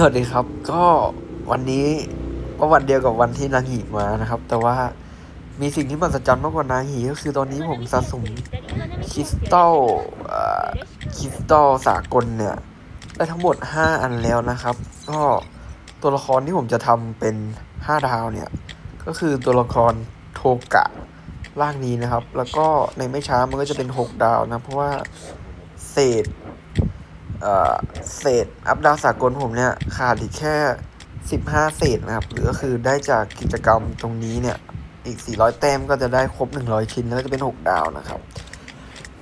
สวัสดีครับ ก็วันนี้ก็วันเดียวกับวันที่นางหีมานะครับ แต่ว่ามีสิ่งที่มหัศจรรย์มากกว่านางหีก็คือตอนนี้ผมสะสมคริสตัลคริสตัลสากลเนี่ย ได้ทั้งหมด 5 อันแล้วนะครับ ก็ตัวละครที่ผมจะทำเป็น 5 ดาวเนี่ย ก็คือตัวละครโทกะร่างนี้นะครับ แล้วก็ในไม่ช้ามันก็จะเป็น 6 ดาวนะ เพราะว่าเศษ เออเศษอัพดาวสากลผมเนี่ยขาดอีกแค่ 15 เศษนะครับ หรือก็คือได้จากกิจกรรมตรงนี้เนี่ย อีก 400 แต้มก็จะได้ครบ 100 ชิ้นแล้วก็จะเป็น 6 ดาวนะครับ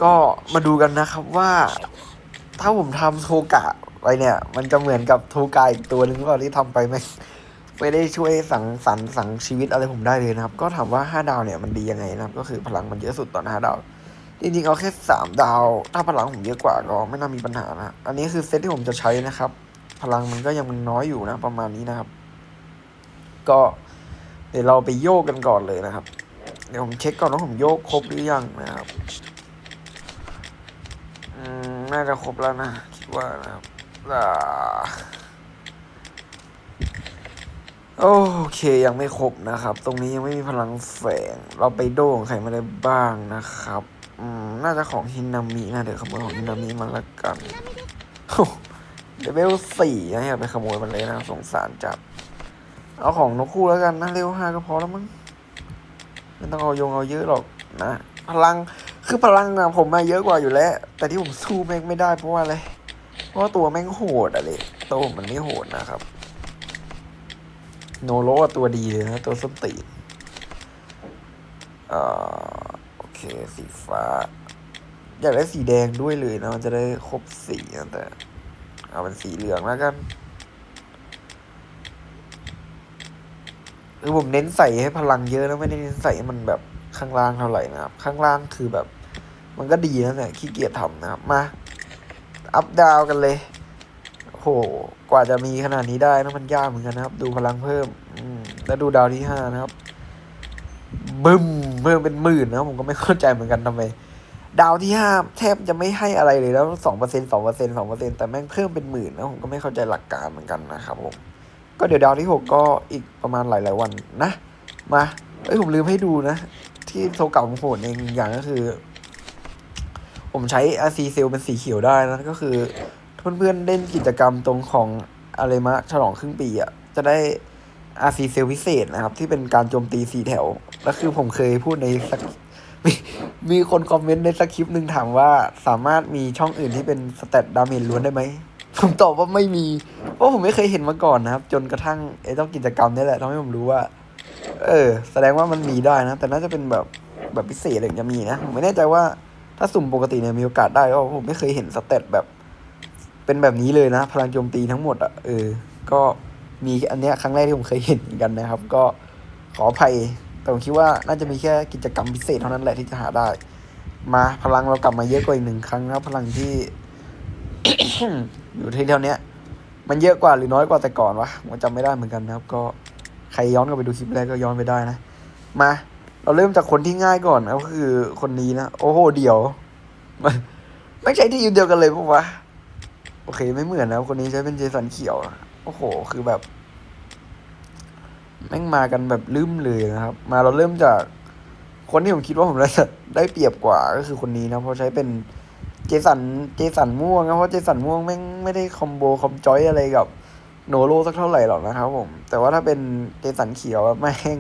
ก็มาดูกันนะครับว่า ถ้าผมทำโทกะไปเนี่ย มันจะเหมือนกับโทกะอีกตัวหนึ่งหรือเปล่าที่ทำไปไม่ไม่ได้ช่วยสังสรรค์สังชีวิตอะไรผมได้เลยนะครับ ก็ถามว่า 5 ดาวเนี่ยมันดียังไงนะครับ ก็คือพลังมันเยอะสุดตอน 5 ดาว จริงๆเอาแค่สามดาว ถ้าพลังผมเยอะกว่าก็ไม่น่ามีปัญหานะอันนี้คือเซตที่ผมจะใช้นะครับ พลังมันก็ยังมันน้อยอยู่นะ ประมาณนี้นะครับ ก็เดี๋ยวเราไปโยกกันก่อนเลยนะครับ เดี๋ยวผมเช็คก่อนว่าผมโยกครบหรือยังนะครับอืมน่าจะครบแล้วนะคิดว่านะครับโอเคยังไม่ครบนะครับ ตรงนี้ยังไม่มีพลังแฝง เราไปโดของใครมาได้บ้างนะครับ น่าจะของฮินามินะ เดี๋ยวขโมยของฮินามิมาละกันโอ้เลเวลสี่นะอย่าไปขโมยมันเลยนะ สงสารจัดเอาของนกคู่แล้วกันนะเลเวห้าก็พอแล้วมั้งไม่ต้องเอายงเอาเยอะหรอกนะพลังคือพลังอะผมมาเยอะกว่าอยู่แล้ว แต่ที่ผมสู้แม่งไม่ได้เพราะว่าอะไรเพราะาตัวแม่งโหดอะเลยตัวมันไม่โหดนะครับ โนโรตัวดีเลยนะ ตัวสตีนเอ่อ สีฟ้า อยากได้สีแดงด้วยเลยนะ มันจะได้ครบสีนะแต่ เอาเป็นสีเหลืองแล้วกันคือผมเน้นใส่ให้พลังเยอะแล้วไม่ได้เน้นใส่ให้มันแบบข้างล่างเท่าไหร่นะครับ ข้างล่างคือแบบ มันก็ดีนะแต่ขี้เกียจทำนะครับ มา อัพดาวกันเลยโหกว่าจะมีขนาดนี้ได้นะมันยากเหมือนกันนะครับ ดูพลังเพิ่ม อืมแล้วดูดาวที่ห้านะครับบึ้ม เพิ่มเป็นหมื่นนะผมก็ไม่เข้าใจเหมือนกันทำไม ดาวที่ห้าแทบจะไม่ให้อะไรเลยแล้วสองเปอร์เซ็นสองเปอร์เซ็นสองเปอร์เซ็นแต่แม่งเพิ่มเป็นหมื่นนะผมก็ไม่เข้าใจหลักการเหมือนกันนะครับผมก็เดี๋ยวดาวที่หกก็อีกประมาณหลาย ๆ วันนะมาเอ้ยผมลืมให้ดูนะ ที่โทรเก่าผมโหดเองอย่างก็คือ ผมใช้ RC เซลเป็นสีเขียวได้นะก็คือ เพื่อนๆเล่นกิจกรรมตรงของอะไรมะฉลองครึ่งปีอะจะได้ RC เซลพิเศษนะครับ ที่เป็นการโจมตีสีแถว แล้วคือผมเคยพูดในสักมีมีคนคอมเมนต์ในสคริปต์หนึ่งถามว่าสามารถมีช่องอื่นที่เป็นสเตตดาเมจล้วนได้ไหม ผมตอบว่าไม่มี เพราะผมไม่เคยเห็นมาก่อนนะครับ จนกระทั่งไอ้เจ้ากิจกรรมนี่แหละทำให้ผมรู้ว่า เออ แสดงว่ามันมีได้นะ แต่น่าจะเป็นแบบแบบพิเศษอะไรอย่างเงี้ยมีนะ ผมไม่แน่ใจว่าถ้าสุ่มปกติเนี่ยมีโอกาสได้เพราะผมไม่เคยเห็นสเตตแบบ เป็นแบบนี้เลยนะ พลังโจมตีทั้งหมดอะเออ ก็มีอันเนี้ยครั้งแรกที่ผมเคยเห็นกันนะครับ ก็ขออภัย แต่ผมคิดว่าน่าจะมีแค่กิจกรรมพิเศษเท่านั้นแหละที่จะหาได้ มาพลังเรากลับมาเยอะกว่าอีกหนึ่งครั้งนะครับพลังที่ อยู่ที่เท่าเนี้ยมันเยอะกว่าหรือน้อยกว่าแต่ก่อนวะผมจำไม่ได้เหมือนกันนะครับ ก็ใครย้อนกลับไปดูคลิปแรกก็ย้อนไปได้นะ มา เราเริ่มจากคนที่ง่ายก่อนนะก็คือคนนี้นะโอ้โหเดี๋ยวไม่ไม่ใช่ที่ยืนเดียวกันเลยปะวะโอเคไม่เหมือนนะคนนี้ใช้เป็นเจสันเขียว โอ้โห คือแบบ แม่งมากันแบบลืมเลยนะครับ มาเราเริ่มจากคนที่ผมคิดว่าผมได้ได้เปรียบกว่าก็คือคนนี้นะเพราะใช้เป็นเจสันเจสันม่วงนะเพราะเจสันม่วงแม่งไม่ได้คอมโบคอมจอยอะไรกับโนโรสักเท่าไหร่หรอกนะครับผม แต่ว่าถ้าเป็นเจสันเขียวแม่ง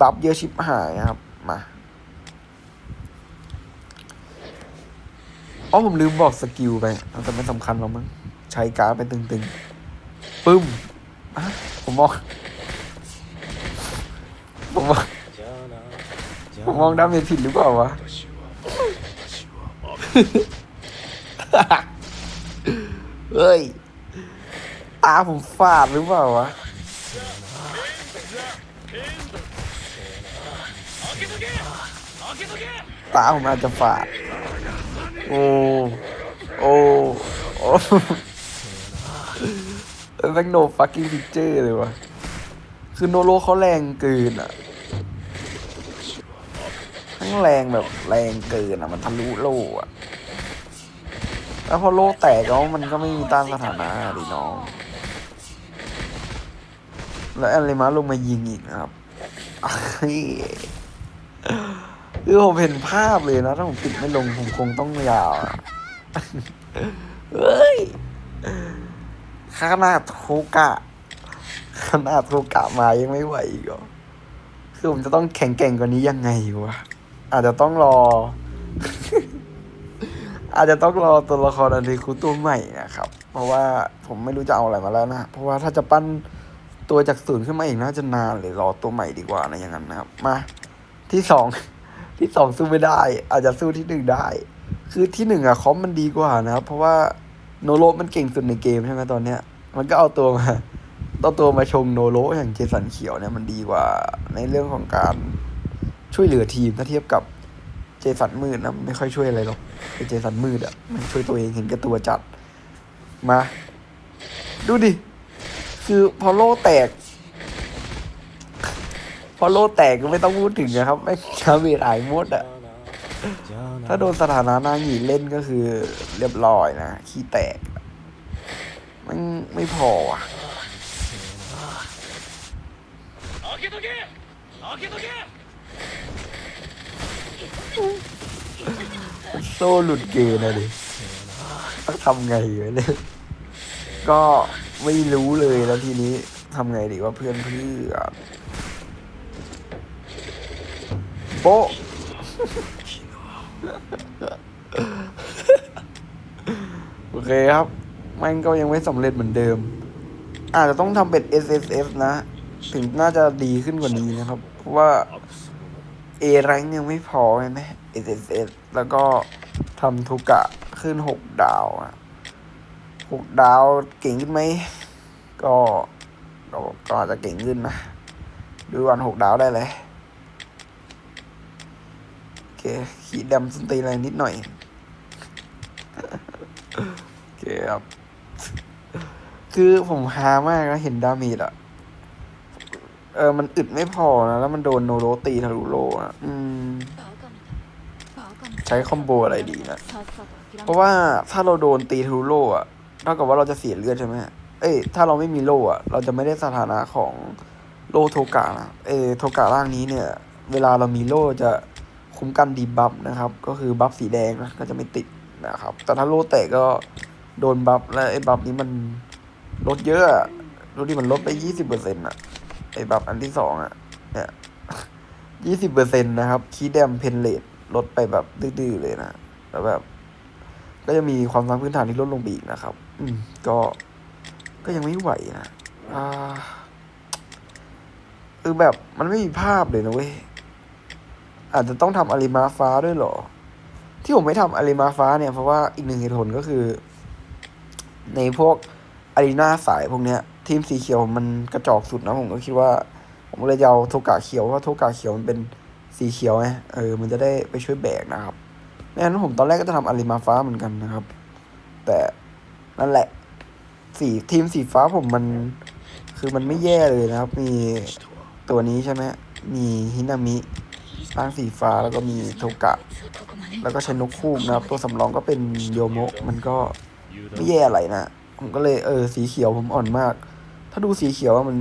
บัฟเยอะชิบหายนะครับมาอ๋อผมลืมบอกสกิลไปแต่ไม่สำคัญหรอกมั้งใช้การ์ดไปตึงๆปึ้มอะผมมอง ผมมองผมมองดาเมจผิดหรือเปล่าวะ เฮ้ย ตาผมฟาดหรือเปล่าวะ ตาผมอาจจะฝาด โอ้ โอ้ โอ้ แม่งโนฟักกิ้งพิเจอร์เลยวะ คือโนโรเขาแรงเกินอะทั้งแรงแบบแรงเกินอะ มันทะลุโลอะ แล้วพอโลแตกแล้วมันก็ไม่มีต้านสถานะดิน้อง แล้วอะไรมาลงมายิงอีกนะครับคือผมเห็นภาพเลยนะ ถ้าผมติดไม่ลงผมคงต้องยาวเฮ้ยขนาดโทกะ ขนาดโทกะมายังไม่ไหวอีกเหรอคือผมจะต้องแข็งแกร่งกว่านี้ยังไงวะ อาจจะต้องรอ อาจจะต้องรอตัวละครอันนี้คูตัวใหม่นะครับ เพราะว่าผมไม่รู้จะเอาอะไรมาแล้วนะ เพราะว่าถ้าจะปั้นตัวจากศูนย์ขึ้นมาอีกน่าจะนานเลยรอตัวใหม่ดีกว่านะอย่างนั้นนะครับ มา ที่สองที่สองสู้ไม่ได้ อาจจะสู้ที่หนึ่งได้ คือที่หนึ่งอะคอมมันดีกว่านะครับ เพราะว่าโนโรมันเก่งสุดในเกมใช่ไหมตอนเนี้ย มันก็เอาตัวมา เอาตัวมาชงโนโรอย่างเจสันเขียวเนี่ยมันดีกว่าในเรื่องของการช่วยเหลือทีมถ้าเทียบกับเจสันมืดนะไม่ค่อยช่วยอะไรหรอกไอเจสันมืดอะมันช่วยตัวเองเห็นแก่ตัวจัด มา ดูดิ คือพอโลแตก พอโลแตกก็ไม่ต้องพูดถึงนะครับไม่ชาเวทหายมดอะถ้าโดนสถานะนางหญิงเล่นก็คือเรียบร้อยนะขี้แตกมันไม่พออะ開け とけ開けとけ โซ่หลุดเกณฑ์นะดิต้องทำไงวะเนี่ย ก็ไม่รู้เลยแล้วทีนี้ทำไงดีว่าเพื่อนเพื่อนโป๊ะ โอเคครับ มันก็ยังไม่สำเร็จเหมือนเดิม อาจจะต้องทำเป็น S S S นะ ถึงน่าจะดีขึ้นกว่านี้นะครับ เพราะว่า A rank ยังไม่พอใช่ไหม S S S แล้วก็ทำทุกะขึ้นหกดาวอะหกดาวเก่งขึ้นไหม ก็ก็ก็อาจจะเก่งขึ้นนะดูวันหกดาวได้เลยโอเค ขีดดำส้นตีอะไรนิดหน่อยโอเคครับ คือผมฮามากนะเห็นดาเมจอะ เออ มันอึดไม่พอนะ แล้วมันโดนโนโรตีทะลุโลอะอืม ใช้คอมโบอะไรดีนะ เพราะว่าถ้าเราโดนตีทะลุโลอะ เท่ากับว่าเราจะเสียเลือดใช่ไหมเอ้ย ถ้าเราไม่มีโลอะ เราจะไม่ได้สถานะของโลโทกะนะ เอยโทกะร่างนี้เนี่ย เวลาเรามีโลจะคุ้มกันดีบัฟนะครับ ก็คือบัฟสีแดงนะ ก็จะไม่ติดนะครับ แต่ถ้าโลแตกก็โดนบัฟ และไอ้บัฟนี้มันลดเยอะ ดูดิมันลดไปยี่สิบเปอร์เซ็นต์อะ ไอ้บัฟอันที่สองอะเนี่ยยี่สิบเปอร์เซ็นต์นะครับ คีย์แดมเพนเลตลดไปแบบดื้อๆเลยนะ แล้วแบบ ก็จะมีความสามารถพื้นฐานที่ลดลงไปอีกนะครับ อืม ก็ ก็ยังไม่ไหวนะ อ่าคือแบบมันไม่มีภาพเลยนะเว้ย อาจจะต้องทำอาริมาฟ้าด้วยหรอ ที่ผมไม่ทำอาริมาฟ้าเนี่ยเพราะว่าอีกหนึ่งเหตุผลก็คือ ในพวก อารีนาสายพวกเนี้ย ทีมสีเขียวมันกระจอกสุดนะผมก็คิดว่า ผมเลยเอาโทกะเขียวเพราะโทกะเขียวมันเป็นสีเขียวไงเออ มันจะได้ไปช่วยแบกนะครับไม่งั้นผมตอนแรกก็จะทำอาริมาฟ้าเหมือนกันนะครับ แต่นั่นแหละสีทีมสีฟ้าผมมัน คือมันไม่แย่เลยนะครับ มีตัวนี้ใช่ไหมมีฮินามิร่างสีฟ้าแล้วก็มีโทกะ แล้วก็ช้นกคูกนะครับ ตัวสำรองก็เป็นโยโมะมันก็ไม่แย่อะไรนะ ผมก็เลยเออสีเขียวผมอ่อนมาก ถ้าดูสีเขียวมัน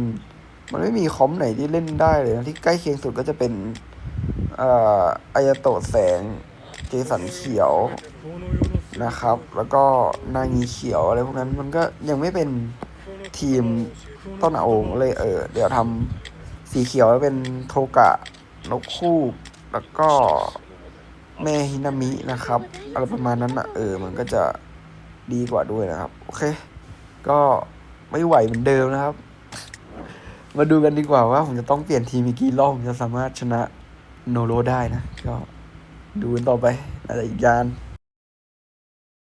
มันไม่มีคอมไหนที่เล่นได้เลยนะที่ใกล้เคียงสุดก็จะเป็นอ่ออายาโตะแสงเจสันเขียวนะครับ แล้วก็นางีเขียวอะไรพวกนั้นมันก็ยังไม่เป็นทีมต้นอาโองเลยเออ เดี๋ยวทำสีเขียวแล้วเป็นโทกะนกคู่แล้วก็แม่ฮินามินะครับ อะไรประมาณนั้นนะเออ มันก็จะ ดีกว่าด้วยนะครับ โอเค ก็ไม่ไหวเหมือนเดิมนะครับ มาดูกันดีกว่าว่าผมจะต้องเปลี่ยนทีมอีกกี่รอบผมจะสามารถชนะโนโรได้นะ ก็ดูกันต่อไปอาจจะอีกยาน